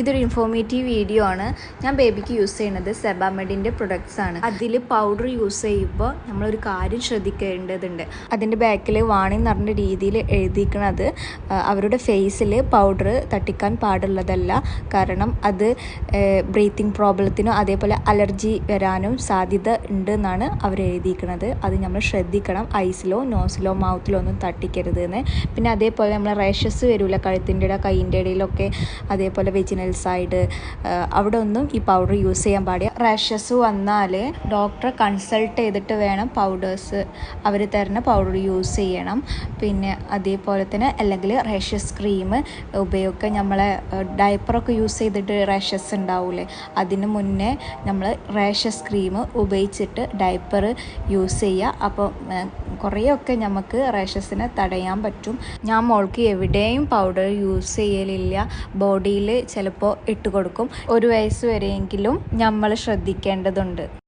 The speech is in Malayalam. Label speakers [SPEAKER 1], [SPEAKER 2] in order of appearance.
[SPEAKER 1] ഇതൊരു ഇൻഫോർമേറ്റീവ് വീഡിയോ ആണ്. ഞാൻ ബേബിക്ക് യൂസ് ചെയ്യുന്നത് സെബാമെഡിന്റെ പ്രൊഡക്ട്സ് ആണ്. അതിൽ പൗഡർ യൂസ് ചെയ്യുമ്പോൾ നമ്മളൊരു കാര്യം ശ്രദ്ധിക്കേണ്ടതുണ്ട്. അതിന്റെ ബാക്കിൽ വാണിംഗ് പറഞ്ഞ രീതിയിൽ എഴുതിയിരിക്കുന്നത് അവരുടെ ഫേസിൽ പൗഡർ തട്ടിക്കാൻ പാടുള്ളതല്ല. കാരണം അത് ബ്രീത്തിങ് പ്രോബ്ലത്തിനും അതേപോലെ അലർജി വരാനും സാധ്യത ഉണ്ട് എന്നാണ് അവർ എഴുതിയിരിക്കുന്നത് അത് നമ്മൾ ശ്രദ്ധിക്കണം. ഐസിലോ നോസിലോ മൗത്തിലോ ഒന്നും തട്ടിക്കരുത് എന്ന് പിന്നെ അതേപോലെ നമ്മൾ റേഷസ് വരില്ല കഴുത്തിന്റെ ഇട കൈയിന്റെ ഇടയിലൊക്കെ അതേപോലെ വെജിനൽ സൈഡ് അവിടെ ഒന്നും ഈ പൗഡർ യൂസ് ചെയ്യാൻ പാടില്ല. റാഷസ് വന്നാൽ ഡോക്ടറെ കൺസൾട്ട് ചെയ്തിട്ട് വേണം പൗഡേഴ്സ് അവർ തരുന്ന പൗഡർ യൂസ് ചെയ്യണം. പിന്നെ അതേപോലെ തന്നെ അല്ലെങ്കിൽ റാഷസ് ക്രീം ഉപയോഗിക്കുക നമ്മളെ ഡയപ്പറൊക്കെ യൂസ് ചെയ്തിട്ട് റാഷസ് ഉണ്ടാവില്ലേ അതിന് മുന്നേ നമ്മൾ റാഷസ് ക്രീം ഉപയോഗിച്ചിട്ട് ഡയപ്പർ യൂസ് ചെയ്യുക. അപ്പോൾ കുറേയൊക്കെ നമുക്ക് റാഷസിനെ തടയാൻ പറ്റും. ഞാൻ മോൾക്ക് എവിടെയും പൗഡർ യൂസ് ചെയ്യലില്ല. ബോഡിയിൽ ചിലപ്പോൾ ഇട്ട് കൊടുക്കും. ഒരു വയസ്സ് വരെയെങ്കിലും നമ്മൾ ശ്രദ്ധിക്കേണ്ടതുണ്ട്.